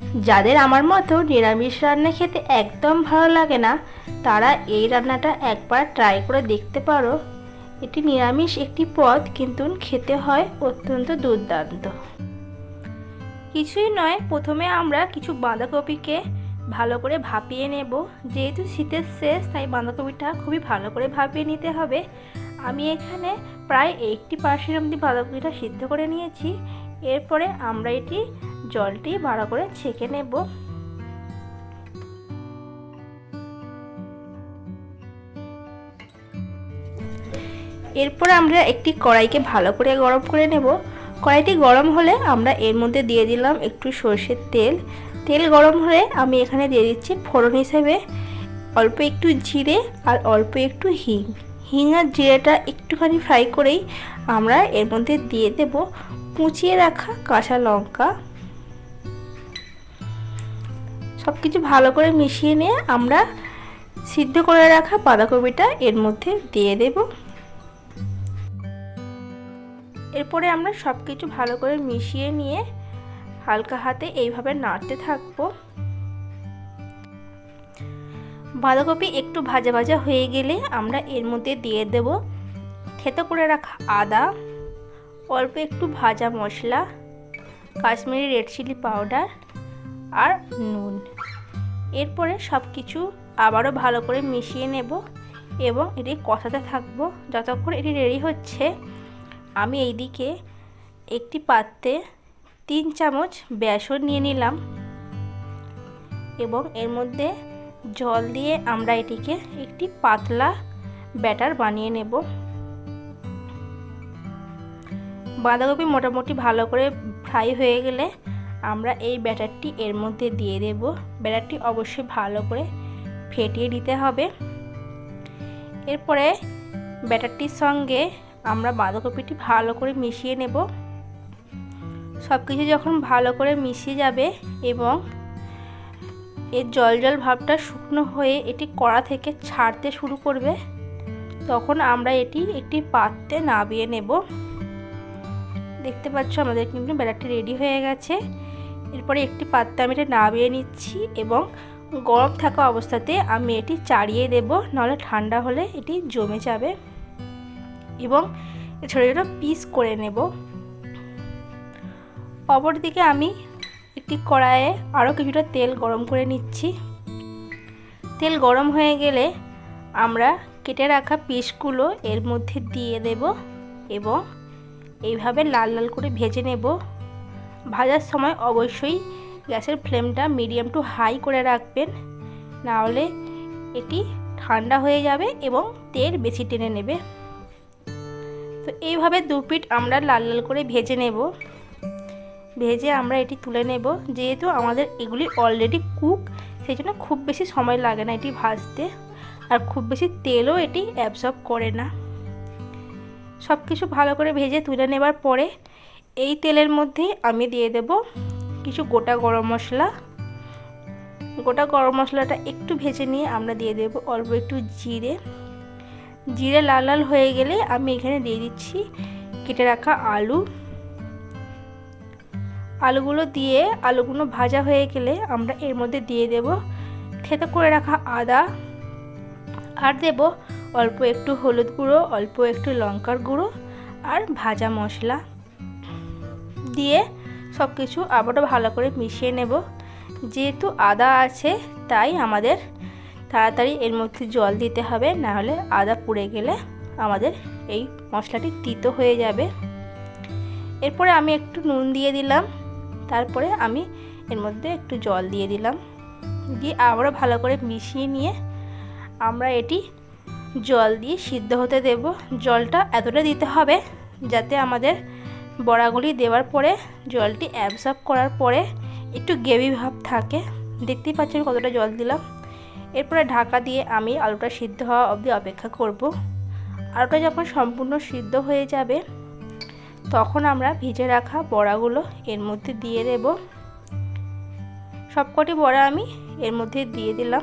যাদের আমার মতো নিরামিষ রান্না খেতে একদম ভালো লাগে না, তারা এই রান্নাটা একবার ট্রাই করে দেখতে পারো। এটি নিরামিষ একটি পদ, কিন্তু খেতে হয় অত্যন্ত দুর্দান্ত। কিছুই নয়, প্রথমে আমরা কিছু বাঁধাকপিকে ভালো করে ভাপিয়ে নেব। যেহেতু শীতের শেষ, তাই বাঁধাকপিটা খুবই ভালো করে ভাপিয়ে নিতে হবে। আমি এখানে প্রায় এইটটি পার্সেন্ট অব্দি বাঁধাকপিটা সিদ্ধ করে নিয়েছি। এরপরে আমরা এটি জলটি ভালো করে ছেঁকে নেব। এরপর আমরা একটি কড়াইকে ভালো করে গরম করে নেব। কড়াইটি গরম হলে আমরা এর মধ্যে দিয়ে দিলাম একটু সর্ষের তেল। তেল গরম হলে আমি এখানে দিয়ে দিচ্ছি ফোড়ন হিসেবে। অল্প একটু জিরে আর অল্প একটু হিং। হিং আর জিরেটা একটুখানি ফ্রাই করেই আমরা এর মধ্যে দিয়ে দেব। কুচিয়ে রাখা কাঁচা লঙ্কা। সব কিছু ভালো করে মিশিয়ে নিয়ে আমরা সিদ্ধ করে রাখা বাঁধাকপিটা এর মধ্যে দিয়ে দেব। এরপরে আমরা সব কিছু ভালো করে মিশিয়ে নিয়ে হালকা হাতে এইভাবে নাড়তে থাকব। বাঁধাকপি একটু ভাজা ভাজা হয়ে গেলে আমরা এর মধ্যে দিয়ে দেব থেতো করে রাখা আদা, অল্প একটু ভাজা মশলা, কাশ্মীরি রেড চিলি পাউডার আর নুন। এরপরে সব কিছু আবারও ভালো করে মিশিয়ে নেব এবং এটি কষাতে থাকব। যতক্ষণ এটি রেডি হচ্ছে, আমি এইদিকে একটি পাত্রে তিন চামচ বেসন নিয়ে নিলাম এবং এর মধ্যে জল দিয়ে আমরা এটিকে একটি পাতলা ব্যাটার বানিয়ে নেব। বাঁধাকপি মোটামুটি ভালো করে ফ্রাই হয়ে গেলে আমরা এই ব্যাটারটি এর মধ্যে দিয়ে দেব। ব্যাটারটি অবশ্যই ভালো করে ফেটিয়ে দিতে হবে। এরপরে ব্যাটারটির সঙ্গে আমরা বাঁধাকপিটি ভালো করে মিশিয়ে নেব। সব কিছু যখন ভালো করে মিশিয়ে যাবে এবং এর জল জল ভাবটা শুকনো হয়ে এটি কড়া থেকে ছাড়তে শুরু করবে, তখন আমরা এটি একটি পাত্রে নাবিয়ে নেব। দেখতে পাচ্ছ আমাদের কিন্তু ব্যাটারটি রেডি হয়ে গেছে। এরপরে একটি পাত্রে আমি এটা নামিয়ে নিচ্ছি এবং গরম থাকা অবস্থাতে আমি এটি চাড়িয়ে দেব, নাহলে ঠান্ডা হলে এটি জমে যাবে। এবং ছোটো ছোটো পিস করে নেব। অপরদিকে আমি একটি কড়াইয়ে আরও কিছুটা তেল গরম করে নিচ্ছি। তেল গরম হয়ে গেলে আমরা কেটে রাখা পিসগুলো এর মধ্যে দিয়ে দেব এবং এইভাবে লাল লাল করে ভেজে নেব। ভাজার সময় অবশ্যই গ্যাসের ফ্লেমটা মিডিয়াম টু হাই করে রাখবেন। নাহলে এটি ঠান্ডা হয়ে যাবে এবং তেল বেশি টেনে নেবে। তো এইভাবে দু পিঠ আমরা লাল লাল করে ভেজে নেব। ভেজে আমরা এটি তুলে নেব। যেহেতু আমাদের এগুলি অলরেডি কুক সেই জন্য খুব বেশি সময় লাগে না এটি ভাজতে। আর খুব বেশি তেলও এটি অ্যাবসর্ব করে না। সব কিছু ভালো করে ভেজে তুলে নেবার পরে এই তেলের মধ্যে আমি দিয়ে দেব কিছু গোটা গরম মশলা। গোটা গরম মশলাটা একটু ভেজে নিয়ে আমরা দিয়ে দেব অল্প একটু জিরে। জিরে লাল লাল হয়ে গেলে আমি এখানে দিয়ে দিচ্ছি কেটে রাখা আলু। আলুগুলো দিয়ে আলুগুলো ভাজা হয়ে গেলে আমরা এর মধ্যে দিয়ে দেব থেতো করে রাখা আদা। আর দেব অল্প একটু হলুদ গুঁড়ো, অল্প একটু লঙ্কার গুঁড়ো আর ভাজা মশলা। দিয়ে সব কিছু আবারও ভালো করে মিশিয়ে নেব। যেহেতু আদা আছে, তাই আমাদের তাড়াতাড়ি এর মধ্যে জল দিতে হবে, নাহলে আদা পুড়ে গেলে আমাদের এই মশলাটি তিতো হয়ে যাবে। এরপরে আমি একটু নুন দিয়ে দিলাম, তারপরে আমি এর মধ্যে একটু জল দিয়ে দিলাম। দিয়ে আবারও ভালো করে মিশিয়ে নিয়ে আমরা এটি জল দিয়ে সিদ্ধ হতে দেব। জলটা এতটা দিতে হবে যাতে আমাদের বড়াগুলি দেওয়ার পরে জলটি অ্যাবজর্ব করার পরে একটু গ্রেভি ভাব থাকে। দেখতেই পাচ্ছেন কতটা জল দিলাম। এরপরে ঢাকা দিয়ে আমি আলুটা সিদ্ধ হওয়া অবধি অপেক্ষা করব। আলুটা যখন সম্পূর্ণ সিদ্ধ হয়ে যাবে, তখন আমরা ভিজে রাখা বড়াগুলো এর মধ্যে দিয়ে দেব। সবকটি বড়া আমি এর মধ্যে দিয়ে দিলাম।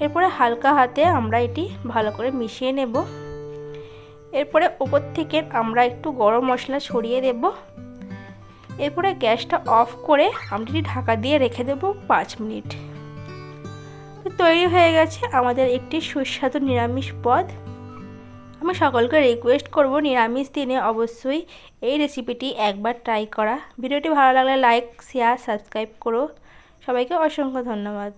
এরপরে হালকা হাতে আমরা এটি ভালো করে মিশিয়ে নেব। এরপরে ওপর থেকে আমরা একটু গরম মশলা ছড়িয়ে দেব। এরপরে গ্যাসটা অফ করে আমরা এটি ঢাকা দিয়ে রেখে দেবো পাঁচ মিনিট। তৈরি হয়ে গেছে আমাদের একটি সুস্বাদু নিরামিষ পদ। আমি সকলকে রিকোয়েস্ট করব নিরামিষ দিনে অবশ্যই এই রেসিপিটি একবার ট্রাই করা। ভিডিওটি ভালো লাগলে লাইক শেয়ার সাবস্ক্রাইব করো। সবাইকে অসংখ্য ধন্যবাদ।